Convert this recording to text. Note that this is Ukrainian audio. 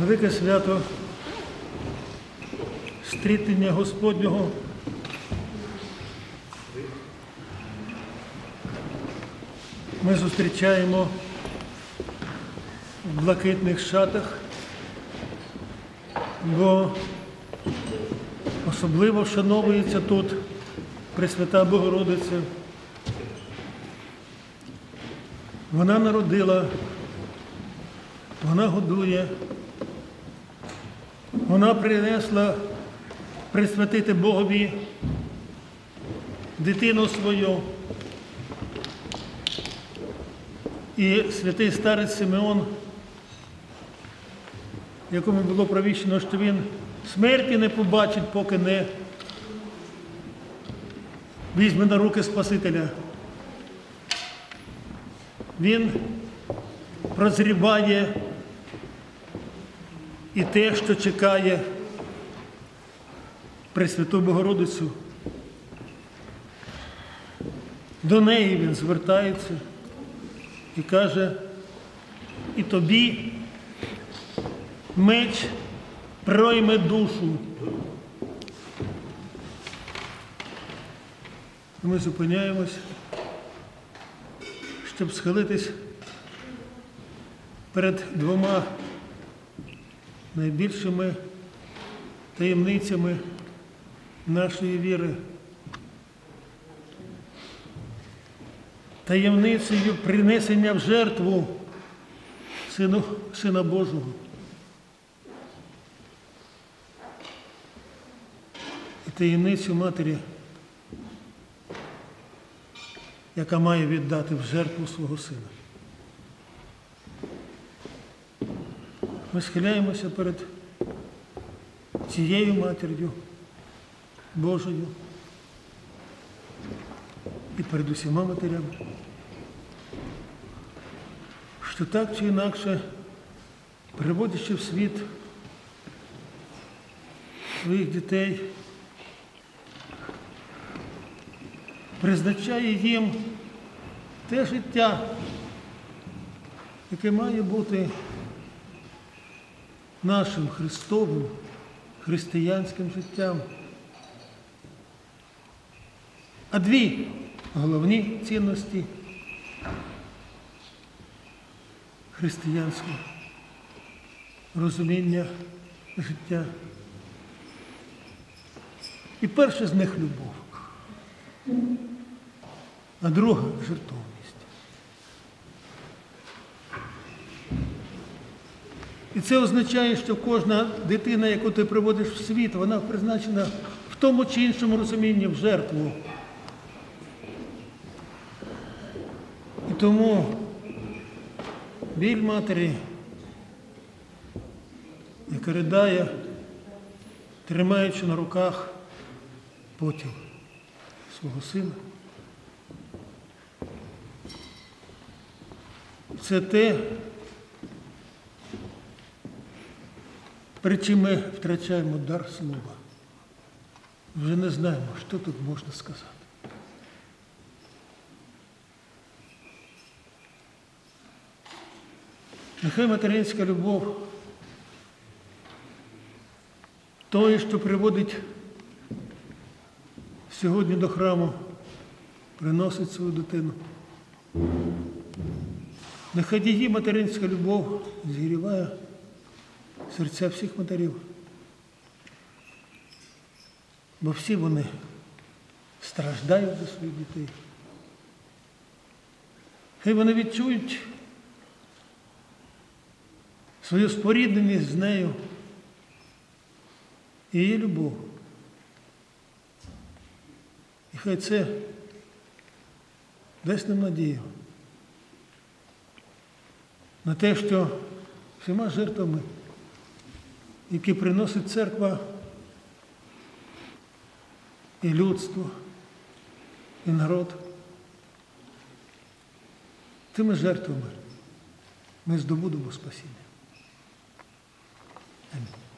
Велике свято стрітення Господнього. Ми зустрічаємо в блакитних шатах, бо особливо вшановується тут Пресвята Богородиця. Вона народила, вона годує, вона принесла присвятити Богові дитину свою. І святий старець Симеон, якому було провіщено, що він смерті не побачить, поки не візьме на руки Спасителя. Він прозріває і те, що чекає Пресвяту Богородицю. До неї він звертається і каже, і тобі меч пройме душу. Ми зупиняємось, щоб схилитись перед двома найбільшими таємницями нашої віри. Таємницею принесення в жертву Сину, Сина Божого. І таємницю Матері, яка має віддати в жертву свого сина. Ми схиляємося перед цією матір'ю Божою і перед усіма матерями, що так чи інакше, приводячи в світ своїх дітей, призначає їм те життя, яке має бути нашим Христовим християнським життям. А дві головні цінності християнського розуміння життя. І перше з них любов, а друга жертовність. І це означає, що кожна дитина, яку ти приводиш в світ, вона призначена в тому чи іншому розумінні в жертву. І тому біль матері, яка ридає, тримаючи на руках потім свого сина. Це те, перед чим ми втрачаємо дар слова. Вже не знаємо, що тут можна сказати. Нехай материнська любов, той, що приводить сьогодні до храму, приносить свою дитину. Нехай її материнська любов зігріває серця всіх матерів. Бо всі вони страждають за своїх дітей. Хай вони відчують свою спорідненість з нею і її любов. І хай це дасть нам надію на те, що всіма жертвами, які приносить церква і людство, і народ, тими жертвами ми здобудемо спасіння. Амінь.